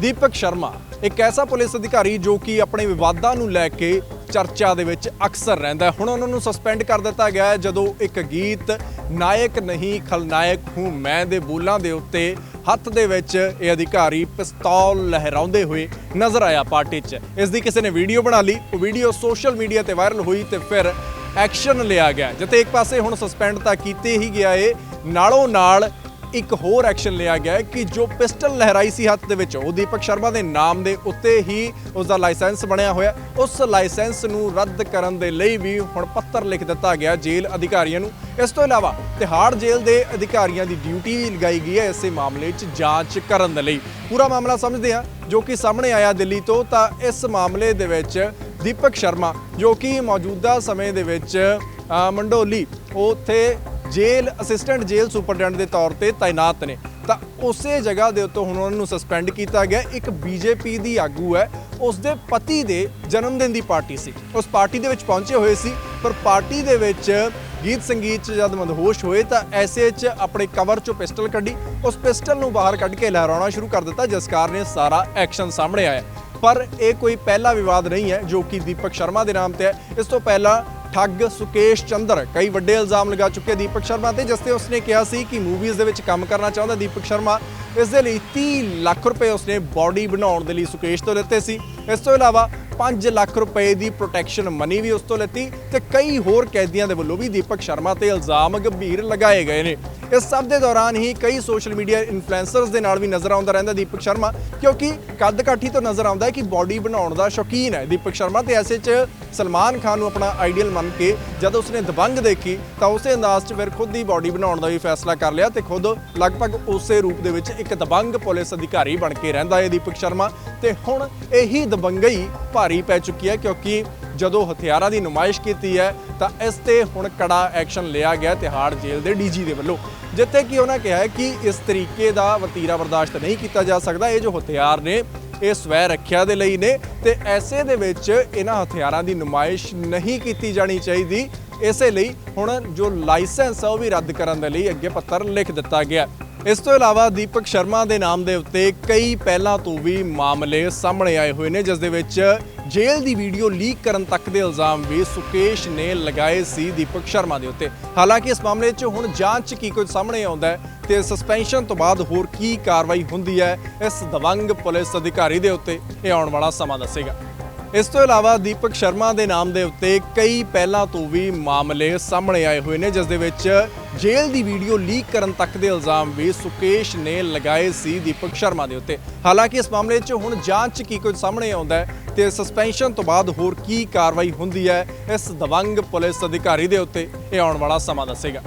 ਦੀਪਕ ਸ਼ਰਮਾ, ਇੱਕ ਐਸਾ ਪੁਲਿਸ ਅਧਿਕਾਰੀ ਜੋ ਕਿ ਆਪਣੇ ਵਿਵਾਦਾਂ ਨੂੰ ਲੈ ਕੇ ਚਰਚਾ ਦੇ ਵਿੱਚ ਅਕਸਰ ਰਹਿੰਦਾ ਹੁਣ ਉਹਨਾਂ ਨੂੰ ਸਸਪੈਂਡ ਕਰ ਦਿੱਤਾ ਗਿਆ ਜਦੋਂ ਇੱਕ ਗੀਤ, ਨਾਇਕ ਨਹੀਂ, ਖਲਨਾਇਕ ਹੂੰ ਮੈਂ ਦੇ ਬੋਲਾਂ ਦੇ ਉੱਤੇ ਹੱਥ ਦੇ ਵਿੱਚ ਇਹ ਅਧਿਕਾਰੀ ਪਿਸਤੌਲ ਲਹਿਰਾਉਂਦੇ ਹੋਏ ਨਜ਼ਰ ਆਇਆ ਪਾਰਟੀ 'ਚ। ਇਸ ਦੀ ਕਿਸੇ ਨੇ ਵੀਡੀਓ ਬਣਾ ਲਈ, ਉਹ ਵੀਡੀਓ ਸੋਸ਼ਲ ਮੀਡੀਆ ਤੇ ਵਾਇਰਲ ਹੋਈ ਤੇ ਫਿਰ ਐਕਸ਼ਨ ਲਿਆ ਗਿਆ ਜਿੱਥੇ ਇੱਕ ਪਾਸੇ ਹੁਣ ਸਸਪੈਂਡ ਤਾਂ ਕੀਤੇ ਹੀ ਗਿਆ ਏ, ਨਾਲੋਂ ਨਾਲ ਇੱਕ ਹੋਰ ਐਕਸ਼ਨ ਲਿਆ ਗਿਆ ਕਿ ਜੋ ਪਿਸਟਲ ਲਹਿਰਾਈ ਸੀ ਹੱਥ ਦੇ ਵਿੱਚ, ਉਹ ਦੀਪਕ ਸ਼ਰਮਾ ਦੇ ਨਾਮ ਦੇ ਉੱਤੇ ਹੀ ਉਸ ਦਾ ਲਾਇਸੈਂਸ ਬਣਿਆ ਹੋਇਆ ਉਸ ਲਾਇਸੈਂਸ ਨੂੰ ਰੱਦ ਕਰਨ ਦੇ ਲਈ ਵੀ ਹੁਣ ਪੱਤਰ ਲਿਖ ਦਿੱਤਾ ਗਿਆ ਜੇਲ੍ਹ ਅਧਿਕਾਰੀਆਂ ਨੂੰ। ਇਸ ਤੋਂ ਇਲਾਵਾ ਤਿਹਾੜ ਜੇਲ੍ਹ ਦੇ ਅਧਿਕਾਰੀਆਂ ਦੀ ਡਿਊਟੀ ਵੀ ਲਗਾਈ ਗਈ ਹੈ ਇਸੇ ਮਾਮਲੇ 'ਚ ਜਾਂਚ ਕਰਨ ਦੇ ਲਈ। ਪੂਰਾ ਮਾਮਲਾ ਸਮਝਦੇ ਹਾਂ, ਜੋ ਕਿ ਸਾਹਮਣੇ ਆਇਆ ਦਿੱਲੀ ਤੋਂ, ਤਾਂ ਇਸ ਮਾਮਲੇ ਦੇ ਵਿੱਚ ਦੀਪਕ ਸ਼ਰਮਾ, ਜੋ ਕਿ ਮੌਜੂਦਾ ਸਮੇਂ ਦੇ ਵਿੱਚ ਮੰਡੋਲੀ ਉਹ ਉੱਥੇ ਜੇਲ੍ਹ ਅਸਿਸਟੈਂਟ ਜੇਲ੍ਹ ਸੁਪਰਡੈਂਟ ਦੇ ਤੌਰ ਤੇ ਤਾਇਨਾਤ ਨੇ। ਤਾਂ ਉਸੇ ਜਗ੍ਹਾ ਦੇ ਉੱਤੇ ਹੁਣ ਉਹਨਾਂ ਨੂੰ ਸਸਪੈਂਡ ਕੀਤਾ ਗਿਆ। ਇੱਕ ਬੀਜੇਪੀ ਦੀ ਆਗੂ ਹੈ। ਉਸ ਦੇ ਪਤੀ ਦੇ ਜਨਮ ਦਿਨ ਦੀ ਪਾਰਟੀ ਸੀ। ਉਸ ਪਾਰਟੀ ਦੇ ਵਿੱਚ ਪਹੁੰਚੇ ਹੋਏ ਸੀ। ਪਰ ਪਾਰਟੀ ਦੇ ਵਿੱਚ ਗੀਤ ਸੰਗੀਤ 'ਚ ਜਦ ਮਦਹੋਸ਼ ਹੋਏ ਤਾਂ ਐਸੇ 'ਚ ਆਪਣੇ ਕਵਰ 'ਚੋਂ ਪਿਸਟਲ ਕੱਢੀ। ਉਸ ਪਿਸਟਲ ਨੂੰ ਬਾਹਰ ਕੱਢ ਕੇ ਲਹਿਰਾਉਣਾ ਸ਼ੁਰੂ ਕਰ ਦਿੱਤਾ, ਜਿਸ ਕਾਰਨ ਇਹ ਸਾਰਾ ਐਕਸ਼ਨ ਸਾਹਮਣੇ ਆਇਆ। ਪਰ ਇਹ ਕੋਈ ਪਹਿਲਾ ਵਿਵਾਦ ਨਹੀਂ ਹੈ, ਜੋ ਕਿ ਦੀਪਕ ਸ਼ਰਮਾ ਦੇ ਨਾਮ ਤੇ ਹੈ। ਇਸ ਤੋਂ ਪਹਿਲਾਂ ਠੱਗ ਸੁਕੇਸ਼ ਚੰਦਰ, ਕਈ ਵੱਡੇ ਇਲਜ਼ਾਮ ਲਗਾ ਚੁੱਕੇ ਦੀਪਕ ਸ਼ਰਮਾ ਤੇ, ਜਿਸ ਤੇ ਉਸਨੇ ਕਿਹਾ ਸੀ ਕਿ ਮੂਵੀਜ਼ ਦੇ ਵਿੱਚ ਕੰਮ ਕਰਨਾ ਚਾਹੁੰਦਾ ਦੀਪਕ ਸ਼ਰਮਾ, ਇਸ ਦੇ ਲਈ 30 ਲੱਖ ਰੁਪਏ ਉਸਨੇ ਬਾਡੀ ਬਣਾਉਣ ਦੇ ਲਈ ਸੁਕੇਸ਼ ਤੋਂ ਲਿੱਤੇ ਸੀ। ਇਸ ਤੋਂ ਇਲਾਵਾ 5 ਲੱਖ ਰੁਪਏ ਦੀ ਪ੍ਰੋਟੈਕਸ਼ਨ ਮਨੀ ਵੀ ਉਸ ਤੋਂ ਲਿੱਤੀ ਤੇ ਕਈ ਹੋਰ ਕੈਦੀਆਂ ਦੇ ਵੱਲੋਂ ਵੀ ਦੀਪਕ ਸ਼ਰਮਾ ਤੇ ਇਲਜ਼ਾਮ ਗੰਭੀਰ ਲਗਾਏ ਗਏ ਨੇ। ਇਸ ਸਭ ਦੇ ਦੌਰਾਨ ਹੀ ਕਈ ਸੋਸ਼ਲ ਮੀਡੀਆ ਇਨਫਲੂਐਂਸਰਸ ਦੇ ਨਾਲ ਵੀ ਨਜ਼ਰ ਆਉਂਦਾ ਰਹਿੰਦਾ ਦੀਪਕ ਸ਼ਰਮਾ, ਕਿਉਂਕਿ ਕੱਦ ਕਾਠੀ ਤੋਂ ਨਜ਼ਰ ਆਉਂਦਾ ਹੈ ਕਿ ਬਾਡੀ ਬਣਾਉਣ ਦਾ ਸ਼ੌਕੀਨ ਹੈ ਦੀਪਕ ਸ਼ਰਮਾ ਤੇ ਐਸੇ 'ਚ ਸਲਮਾਨ ਖਾਨ ਨੂੰ ਆਪਣਾ ਆਈਡੀਅਲ ਮੰਨ ਕੇ ਜਦ ਉਸਨੇ ਦਬੰਗ ਦੇਖੀ ਤਾਂ ਉਸੇ ਅੰਦਾਜ਼ 'ਚ ਫਿਰ ਖੁਦ ਹੀ ਬਾਡੀ ਬਣਾਉਣ ਦਾ ਵੀ ਫੈਸਲਾ ਕਰ ਲਿਆ ਤੇ ਖੁਦ ਲਗਭਗ ਉਸੇ ਰੂਪ ਦੇ ਵਿੱਚ ਇੱਕ ਦਬੰਗ ਪੁਲਿਸ ਅਧਿਕਾਰੀ ਬਣ ਕੇ ਰਹਿੰਦਾ ਹੈ ਦੀਪਕ ਸ਼ਰਮਾ ਤੇ ਹੁਣ ਇਹੀ ਦਬੰਗਈ ਭਾਰੀ ਪੈ ਚੁੱਕੀ ਹੈ ਕਿਉਂਕਿ ਜਦੋਂ ਹਥਿਆਰਾਂ ਦੀ ਨੁਮਾਇਸ਼ ਕੀਤੀ ਹੈ ਤਾਂ ਇਸ ਤੇ ਹੁਣ ਕੜਾ ਐਕਸ਼ਨ ਲਿਆ ਗਿਆ ਤਿਹਾੜ ਜੇਲ੍ਹ ਦੇ ਡੀਜੀ ਦੇ ਵੱਲੋਂ। ਜਿੱਥੇ ਕਿ ਉਹਨਾਂ ਕਿਹਾ ਹੈ ਕਿ ਇਸ ਤਰੀਕੇ ਦਾ ਵਤੀਰਾ ਬਰਦਾਸ਼ਤ ਨਹੀਂ ਕੀਤਾ ਜਾ ਸਕਦਾ। ਇਹ ਜੋ ਹਥਿਆਰ ਨੇ, ਇਹ ਸਵੈ ਰੱਖਿਆ ਦੇ ਲਈ ਨੇ ਤੇ ਐਸੇ ਦੇ ਵਿੱਚ ਇਹਨਾਂ ਹਥਿਆਰਾਂ ਦੀ ਨੁਮਾਇਸ਼ ਨਹੀਂ ਕੀਤੀ ਜਾਣੀ ਚਾਹੀਦੀ। ਇਸੇ ਲਈ ਹੁਣ ਜੋ ਲਾਇਸੈਂਸ ਆ ਉਹ ਵੀ ਰੱਦ ਕਰਨ ਦੇ ਲਈ ਅੱਗੇ ਪੱਤਰ ਲਿਖ ਦਿੱਤਾ ਗਿਆ। ਇਸ ਤੋਂ ਇਲਾਵਾ ਦੀਪਕ ਸ਼ਰਮਾ ਦੇ ਨਾਮ ਦੇ ਉੱਤੇ ਕਈ ਪਹਿਲਾਂ ਤੋਂ ਵੀ ਮਾਮਲੇ ਸਾਹਮਣੇ ਆਏ ਹੋਏ ਨੇ, ਜਿਸ ਦੇ ਵਿੱਚ ਜੇਲ੍ਹ ਦੀ ਵੀਡੀਓ ਲੀਕ ਕਰਨ ਤੱਕ ਦੇ ਇਲਜ਼ਾਮ ਵੀ ਸੁਕੇਸ਼ ਨੇ ਲਗਾਏ ਸੀ ਦੀਪਕ ਸ਼ਰਮਾ ਦੇ ਉੱਤੇ। ਹਾਲਾਂਕਿ ਇਸ ਮਾਮਲੇ 'ਚ ਹੁਣ ਜਾਂਚ ਕੀ ਕੁਝ ਸਾਹਮਣੇ ਆਉਂਦਾ ਹੈ ਤੇ ਸਸਪੈਂਸ਼ਨ ਤੋਂ ਬਾਅਦ ਹੋਰ ਕੀ ਕਾਰਵਾਈ ਹੁੰਦੀ ਹੈ, ਇਸ ਦਵੰਗ ਪੁਲਿਸ ਅਧਿਕਾਰੀ ਦੇ ਉੱਤੇ ਇਹ ਆਉਣ ਵਾਲਾ ਸਮਾਂ ਦੱਸੇਗਾ। ਇਸ ਤੋਂ ਇਲਾਵਾ ਦੀਪਕ ਸ਼ਰਮਾ ਦੇ ਨਾਮ ਦੇ ਉੱਤੇ ਕਈ ਪਹਿਲਾਂ ਤੋਂ ਵੀ ਮਾਮਲੇ ਸਾਹਮਣੇ ਆਏ ਹੋਏ ਨੇ, ਜਿਸ ਦੇ ਵਿੱਚ ਜੇਲ੍ਹ ਦੀ ਵੀਡੀਓ ਲੀਕ ਕਰਨ ਤੱਕ ਦੇ ਇਲਜ਼ਾਮ ਵੀ ਸੁਕੇਸ਼ ਨੇ ਲਗਾਏ ਸੀ ਦੀਪਕ ਸ਼ਰਮਾ ਦੇ ਉੱਤੇ। ਹਾਲਾਂਕਿ ਇਸ ਮਾਮਲੇ 'ਚ ਹੁਣ ਜਾਂਚ ਕੀ ਕੁਝ ਸਾਹਮਣੇ ਆਉਂਦਾ ਹੈ ਤੇ ਸਸਪੈਂਸ਼ਨ ਤੋਂ ਬਾਅਦ ਹੋਰ ਕੀ ਕਾਰਵਾਈ ਹੁੰਦੀ ਹੈ, ਇਸ ਦਵੰਗ ਪੁਲਿਸ ਅਧਿਕਾਰੀ ਦੇ ਉੱਤੇ ਇਹ ਆਉਣ ਵਾਲਾ ਸਮਾਂ ਦੱਸੇਗਾ।